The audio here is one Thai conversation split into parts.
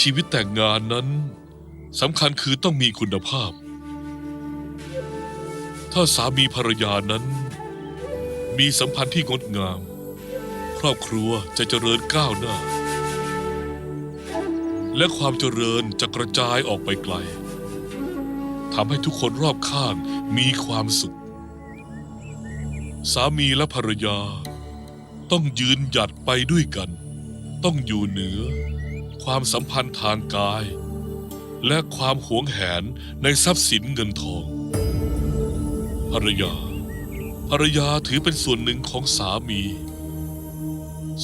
ชีวิตแต่งงานนั้นสำคัญคือต้องมีคุณภาพ ถ้าสามีภรรยานั้น มีสัมพันธ์ที่งดงาม ครอบครัวจะเจริญก้าวหน้า และความเจริญจะกระจายออกไปไกลทำให้ทุกคนรอบข้างมีความสุข สามีและภรรยา ต้องยืนหยัดไปด้วยกัน ต้องอยู่เหนือ ความสัมพันธ์ทางกาย และความหวงแหนในทรัพย์สินเงินทอง ภรรยา ภรรยาถือเป็นส่วนหนึ่งของสามี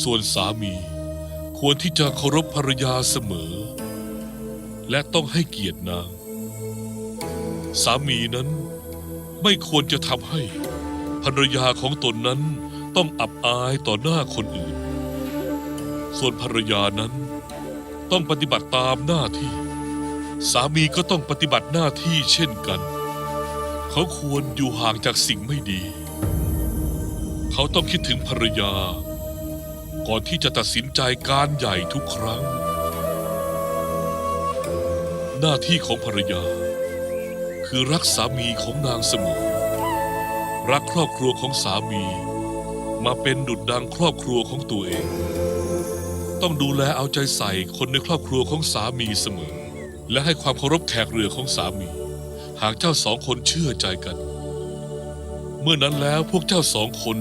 ส่วนสามี ควรที่จะเคารพภรรยาเสมอ และต้องให้เกียรตินาง สามีนั้นไม่ควรจะทำให้ภรรยาของตนนั้นต้องอับอายต่อหน้าคนอื่น ส่วนภรรยานั้น ต้องปฏิบัติตามหน้าที่ สามีก็ต้องปฏิบัติหน้าที่เช่นกัน เขาควรอยู่ห่างจากสิ่งไม่ดี เขาต้องคิดถึงภรรยา ก่อนที่จะตัดสินใจการใหญ่ทุกครั้ง หน้าที่ของภรรยา คือรักสามีของนางเสมอ รักครอบครัวของสามี มาเป็นดุจดังครอบครัวของตัวเอง ต้องดูแลเอาใจใส่คนในครอบครัวของสามีเสมอ และให้ความเคารพแขกเรือของสามี หากเจ้าสองคนเชื่อใจกัน เมื่อนั้นแล้วพวกเจ้าสองคน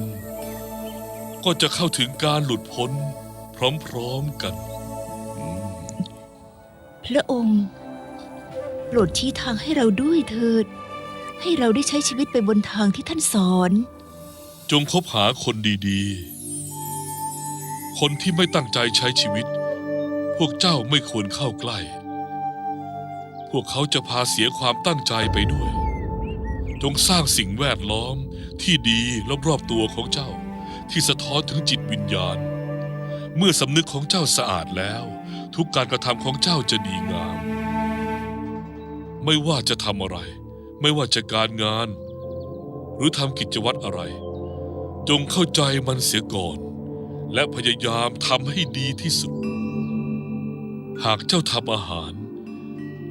ก็จะเข้าถึงการหลุดพ้น พร้อมๆกัน พระองค์โปรดชี้ทางให้เราด้วยเถิด ให้เราได้ใช้ชีวิตไปบนทางที่ท่านสอน จงคบหาคนดีๆ คนที่ไม่ตั้งใจใช้ชีวิต พวกเจ้าไม่ควรเข้าใกล้ พวกเขาจะพาเสียความตั้งใจไปด้วย จงสร้างสิ่งแวดล้อมที่ดีรอบๆตัวของเจ้า ที่สะท้อนถึงจิตวิญญาณ เมื่อสำนึกของเจ้าสะอาดแล้ว ทุกการกระทำของเจ้าจะดีงาม ไม่ว่าจะทำอะไร ไม่ว่าจะการงาน หรือทำกิจวัตรอะไร จงเข้าใจมันเสียก่อน และพยายามทำให้ดีที่สุด หากเจ้าทำอาหาร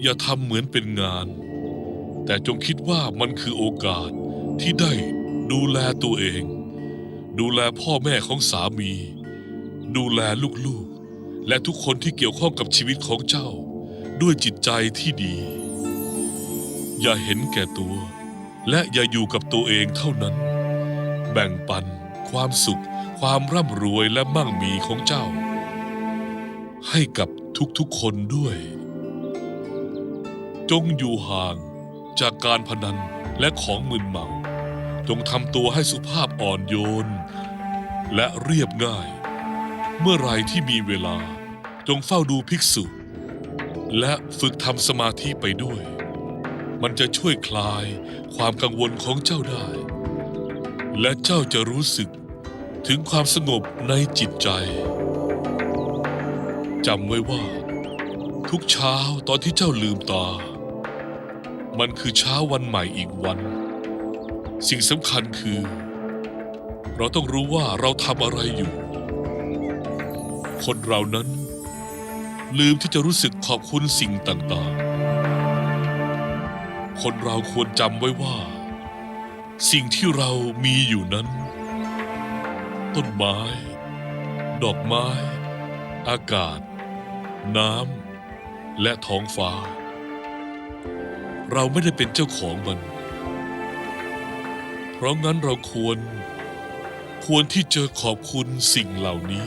อย่าทำเหมือนเป็นงาน แต่จงคิดว่ามันคือโอกาสที่ได้ดูแลตัวเอง ดูแลพ่อแม่ของสามี ดูแลลูกๆ และทุกคนที่เกี่ยวข้องกับชีวิตของเจ้า ด้วยจิตใจที่ดี อย่าเห็นแก่ตัว และอย่าอยู่กับตัวเองเท่านั้น แบ่งปันความสุข ความร่ำรวยและมั่งมีของเจ้า ให้กับทุกๆคนด้วย จงอยู่ห่างจากการพนันและของมึนเมา จงทำตัวให้สุภาพอ่อนโยน และเรียบง่าย เมื่อไรที่มีเวลา จงเฝ้าดูภิกษุ และฝึกทำสมาธิไปด้วย มันจะช่วยคลายความกังวลของเจ้าได้ และเจ้าจะรู้สึก ถึงความสงบในจิตใจจำไว้ว่า ทุกเช้าตอนที่เจ้าลืมตา มันคือเช้าวันใหม่อีกวัน สิ่งสำคัญคือ เราต้องรู้ว่าเราทำอะไรอยู่ คนเรานั้น ลืมที่จะรู้สึกขอบคุณสิ่งต่างๆ คนเราควรจำไว้ว่า สิ่งที่เรามีอยู่นั้น ต้นไม้ ดอกไม้ อากาศ น้ำ และท้องฟ้า เราไม่ได้เป็นเจ้าของมัน เพราะงั้นเราควร ควรที่จะขอบคุณสิ่งเหล่านี้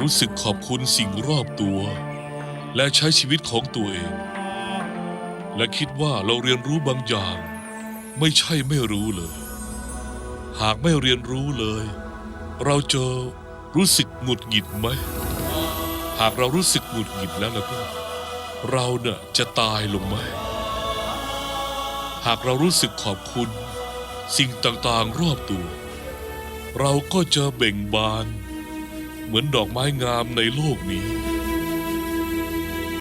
รู้สึกขอบคุณสิ่งรอบตัว และใช้ชีวิตของตัวเอง และคิดว่าเราเรียนรู้บางอย่าง ไม่ใช่ไม่รู้เลย หากไม่เรียนรู้เลย เราจะรู้สึกหงุดหงิดไหม หากเรารู้สึกหงุดหงิดแล้วแล้วก็ เราเนี่ยจะตายลงไหม หากเรารู้สึกขอบคุณ สิ่งต่างๆรอบตัว เราก็จะเบ่งบาน เหมือนดอกไม้งามในโลกนี้